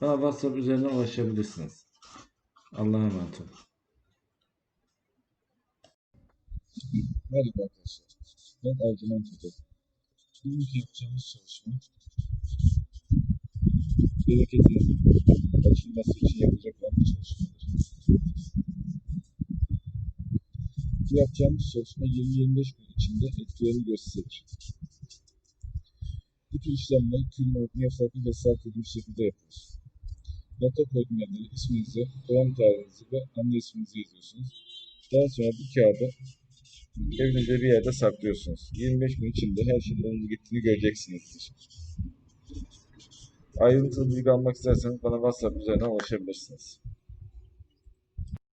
bana WhatsApp üzerinden ulaşabilirsiniz. Allah'a emanet olun. Merhaba arkadaşlar. Ben Ercüment Hoca. Bugünkü yapacağımız çalışma bereketin açılması için yapılacak olan bir çalışmadır. Bu yapacağımız çalışma 20-25 gün içinde etkilerini gösterir. Bu tür işlemler kül yasaklı ve sağlıklı bir şekilde yapılır. Nota koyduğum yerlere isminizi, doğum tarihinizi ve anne isminizi yazıyorsunuz. Daha sonra bu kağıdı evinizde bir yerde saklıyorsunuz. 25 gün içinde her şeyin olumlu gittiğini göreceksinizdir. Ayrıntılı bilgi almak isterseniz bana WhatsApp üzerinden ulaşabilirsiniz.